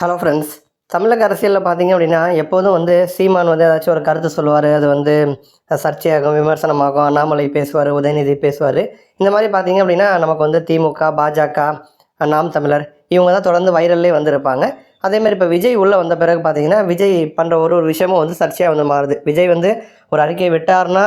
Hello friends தமிழக அரசியலில் பார்த்தீங்க அப்படின்னா எப்போதும் வந்து சீமான் வந்து ஏதாச்சும் ஒரு கருத்து சொல்லுவார். அது வந்து சர்ச்சையாகும் விமர்சனமாகும் அண்ணாமலை பேசுவார் உதயநிதி பேசுவார். இந்த மாதிரி பார்த்தீங்க அப்படின்னா நமக்கு வந்து திமுக பாஜக நாம் தமிழர் இவங்க தான் தொடர்ந்து வைரல்லே வந்திருப்பாங்க. அதே மாதிரி இப்போ விஜய் உள்ளே வந்த பிறகு பார்த்தீங்கன்னா விஜய் பண்ணுற ஒரு ஒரு விஷயமும் வந்து சர்ச்சையாக வந்து மாறுது. விஜய் வந்து ஒரு அறிக்கையை விட்டார்னா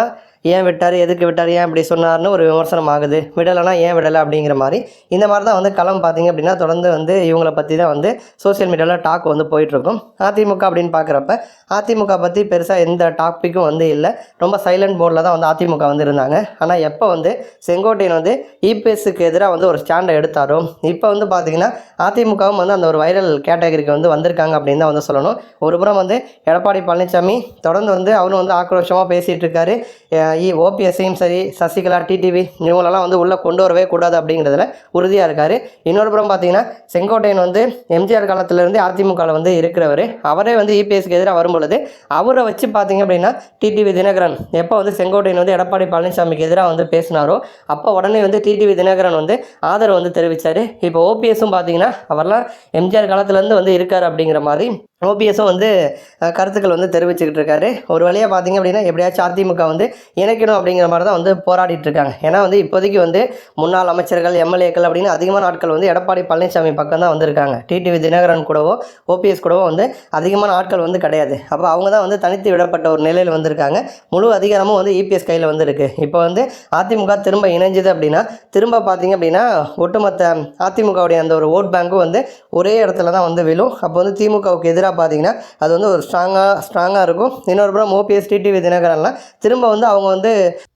ஏன் விட்டார் எதுக்கு விட்டார் ஏன் இப்படி சொன்னார்னு ஒரு விமர்சனம் ஆகுது. விடலைன்னா ஏன் விடலை அப்படிங்கிற மாதிரி. இந்த மாதிரி தான் வந்து களம் பார்த்தீங்க அப்படின்னா தொடர்ந்து வந்து இவங்களை பற்றி தான் வந்து சோஷியல் மீடியாவில் டாக் வந்து போயிட்டுருக்கும். அதிமுக அப்படின்னு பார்க்குறப்ப அதிமுக பற்றி பெருசாக எந்த டாப்பிக்கும் வந்து இல்லை. ரொம்ப சைலண்ட் போர்டில் தான் வந்து அதிமுக வந்து இருந்தாங்க. ஆனால் எப்போ வந்து செங்கோட்டையன் வந்து இபிஎஸ்க்கு எதிராக வந்து ஒரு ஸ்டாண்டை எடுத்தாரோ இப்போ வந்து பார்த்தீங்கன்னா அதிமுகவும் வந்து அந்த ஒரு வைரல் கேட்டகரிக்கு வந்து வந்திருக்காங்க அப்படின்னு தான் வந்து சொல்லணும். ஒரு புறம் வந்து எடப்பாடி பழனிசாமி தொடர்ந்து வந்து அவரும் வந்து ஆக்ரோஷமாக பேசிகிட்டு இருக்காரு. ஓபிஎஸ்ஸையும் சரி சசிகலா டிடிவி இவங்களெல்லாம் வந்து உள்ளே கொண்டு வரவே கூடாது அப்படிங்கிறதுல உறுதியாக இருக்கார். இன்னொரு புறம் பார்த்தீங்கன்னா செங்கோட்டையன் வந்து எம்ஜிஆர் காலத்திலேருந்து அதிமுகவில் வந்து இருக்கிறவர். அவரே வந்து இபிஎஸ்க்கு எதிராக வரும்பொழுது அவரை வச்சு பார்த்தீங்க அப்படின்னா டிடிவி தினகரன் எப்போ வந்து செங்கோட்டையன் வந்து எடப்பாடி பழனிசாமிக்கு எதிராக வந்து பேசினாரோ அப்போ உடனே வந்து டிடிவி தினகரன் வந்து ஆதரவு வந்து தெரிவித்தார் இப்போ ஓபிஎஸும் பார்த்தீங்கன்னா அவர்லாம் எம்ஜிஆர் காலத்துலேருந்து வந்து இருக்கார் அப்படிங்கிற மாதிரி ஓபிஎஸும் வந்து கருத்துக்கள் வந்து தெரிவிச்சுக்கிட்டு இருக்காரு. ஒரு வழியாக பார்த்தீங்க அப்படின்னா எப்படியாச்சும் அதிமுக வந்து இணைக்கணும் அப்படிங்கிற மாதிரி தான் வந்து போராடிட்டு இருக்காங்க. ஏன்னா வந்து இப்போதைக்கு வந்து முன்னாள் அமைச்சர்கள் எம்எல்ஏக்கள் அப்படின்னு அதிகமான ஆட்கள் வந்து எடப்பாடி பழனிசாமி பக்கம் தான் வந்திருக்காங்க. டிடிவி தினகரன் கூடவோ ஓபிஎஸ் கூடவோ வந்து அதிகமான ஆட்கள் வந்து கிடையாது. அப்போ அவங்க தான் வந்து தனித்து விடப்பட்ட ஒரு நிலையில் வந்திருக்காங்க. முழு அதிகாரமும் வந்து இபிஎஸ் கையில் வந்திருக்கு. இப்போ வந்து அதிமுக திரும்ப இணைஞ்சது அப்படின்னா திரும்ப பார்த்தீங்க அப்படின்னா ஒட்டுமொத்த அதிமுகவுடைய அந்த ஒரு ஓட் பேங்க்கும் வந்து ஒரே இடத்துல தான் வந்து விழும். அப்போ வந்து திமுகவுக்கு எதிராக பார்த்தீங்கன்னா அது வந்து ஒரு ஸ்ட்ராங்காக ஸ்ட்ராங்காக இருக்கும். இன்னொரு புறம் ஓபிஎஸ் டிடிவி தினகரன்லாம் திரும்ப வந்து அவங்க வந்து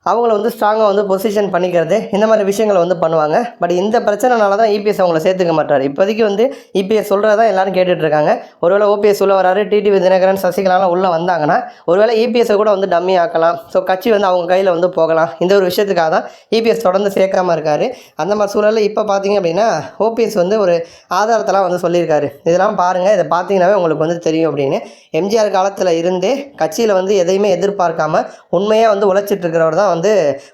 அவங்கள வந்து ஸ்ட்ராங்காக வந்து பொசிஷன் பண்ணிக்கிறது இந்த மாதிரி விஷயங்களை வந்து பண்ணுவாங்க. பட் இந்த பிரச்சனைனால தான் இபிஎஸ் அவங்கள சேர்த்துக்க மாட்டார். இப்போதைக்கு வந்து இபிஎஸ் சொல்கிறது தான் எல்லாரும் கேட்டுட்ருக்காங்க ஒருவேளை ஓபிஎஸ் உள்ள வராரு டிடிவி தினகரன் சசிகலாலாம் உள்ளே வந்தாங்கன்னா ஒருவேளை இபிஎஸ்ஸை கூட வந்து டம்மி ஆக்கலாம். ஸோ கட்சி வந்து அவங்க கையில் வந்து போகலாம். இந்த ஒரு விஷயத்துக்காக தான் இபிஎஸ் தொடர்ந்து சேர்க்காம இருக்கார். அந்த மாதிரி சூழலில் இப்போ பார்த்தீங்க அப்படின்னா ஓபிஎஸ் வந்து ஒரு ஆதாரத்தெல்லாம் வந்து சொல்லியிருக்காரு. இதெல்லாம் பாருங்கள் இதை பார்த்தீங்கன்னாவே உங்களுக்கு வந்து தெரியும் அப்படின்னு. எம்ஜிஆர் காலத்தில் இருந்தே கட்சியில் வந்து எதையுமே எதிர்பார்க்காம உண்மையாக வந்து உழைச்சிட்டு இருக்கிறவர் தான் வந்து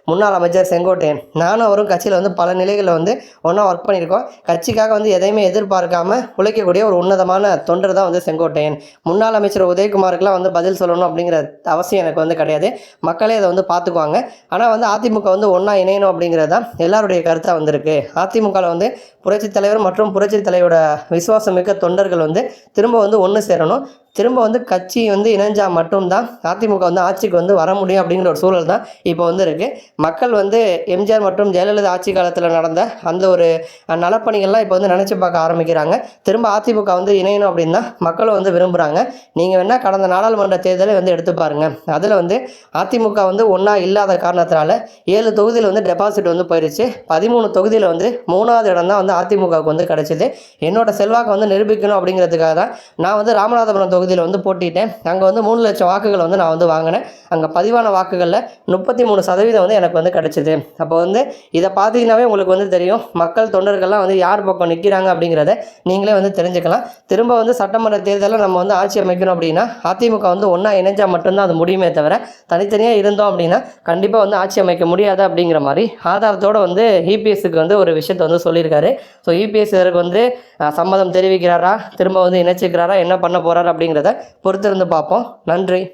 முன்னாள் அமைச்சர் செங்கோட்டையன். நானும் அவரும் கட்சியில் வந்து பல நிலைகளில் வந்து ஒன்றா ஒர்க் பண்ணியிருக்கோம். கட்சிக்காக வந்து எதையுமே எதிர்பார்க்காம உழைக்கக்கூடிய ஒரு உன்னதமான தொண்டர் தான் வந்து செங்கோட்டையன். முன்னாள் அமைச்சர் உதயகுமாருக்குலாம் வந்து பதில் சொல்லணும் அப்படிங்கிற அவசியம் எனக்கு வந்து கிடையாது. மக்களே அதை வந்து பார்த்துக்குவாங்க. ஆனால் வந்து அதிமுக வந்து ஒன்றா இணையணும் அப்படிங்கிறது தான் எல்லாருடைய கருத்தாக வந்திருக்கு. அதிமுகவில் வந்து புரட்சித் தலைவர் மற்றும் புரட்சித் தலைவரோட விசுவாசமிக்க தொண்டர்கள் வந்து திரும்ப வந்து ஒன்று சேரணும். திரும்ப வந்து கட்சி வந்து இணைஞ்சால் மட்டும்தான் அதிமுக வந்து ஆட்சிக்கு வந்து வர முடியும் அப்படிங்கிற ஒரு சூழல் தான் இப்போ வந்து இருக்குது மக்கள் வந்து எம்ஜிஆர் மற்றும் ஜெயலலிதா ஆட்சி காலத்தில் நடந்த அந்த ஒரு நலப்பணிகள்லாம் இப்போ வந்து நினச்சி பார்க்க ஆரம்பிக்கிறாங்க. திரும்ப அதிமுக வந்து இணையணும் அப்படின்னா மக்களும் வந்து விரும்புகிறாங்க நீங்கள் வேணால் கடந்த நாடாளுமன்ற தேர்தலை வந்து எடுத்து பாருங்கள் அதில் வந்து அதிமுக வந்து ஒன்றா இல்லாத காரணத்தினால ஏழு தொகுதியில் வந்து டெபாசிட் வந்து போயிடுச்சு பதிமூணு தொகுதியில் வந்து மூணாவது இடம் தான் வந்து அதிமுகவுக்கு வந்து கிடச்சிது. என்னோட செல்வாக்கை வந்து நிரூபிக்கணும் அப்படிங்கிறதுக்காக தான் நான் வந்து ராமநாதபுரம் தொகுதியில் வந்து போட்டிட்டேன் அங்கே வந்து மூணு லட்சம் வாக்குகள் வந்து நான் வந்து வாங்கினேன். அங்கே பதிவான வாக்குகளில் முப்பத்தி மூணு சதவீதம் வந்து எனக்கு வந்து கிடச்சிது. அப்போ வந்து இதை பார்த்தீங்கன்னாவே உங்களுக்கு வந்து தெரியும். மக்கள் தொண்டர்கள்லாம் வந்து யார் பக்கம் நிற்கிறாங்க அப்படிங்கிறத நீங்களே வந்து தெரிஞ்சுக்கலாம். திரும்ப வந்து சட்டமன்ற தேர்தலில் நம்ம வந்து ஆட்சி அமைக்கணும் அப்படின்னா அதிமுக வந்து ஒன்றா இணைஞ்சால் மட்டும்தான் அது முடியுமே தவிர தனித்தனியாக இருந்தோம் அப்படின்னா கண்டிப்பாக வந்து ஆட்சி அமைக்க முடியாது அப்படிங்கிற மாதிரி ஆதாரத்தோடு வந்து இபிஎஸ்க்கு வந்து ஒரு விஷயத்தை வந்து சொல்லியிருக்காரு. ஸோ இபிஎஸ் இதற்கு வந்து சம்மதம் தெரிவிக்கிறாரா? திரும்ப வந்து இணைச்சிக்கிறாரா என்ன பண்ண போகிறாரு அப்படிங்கிறத பொறுத்திருந்து பார்ப்போம். நன்றி.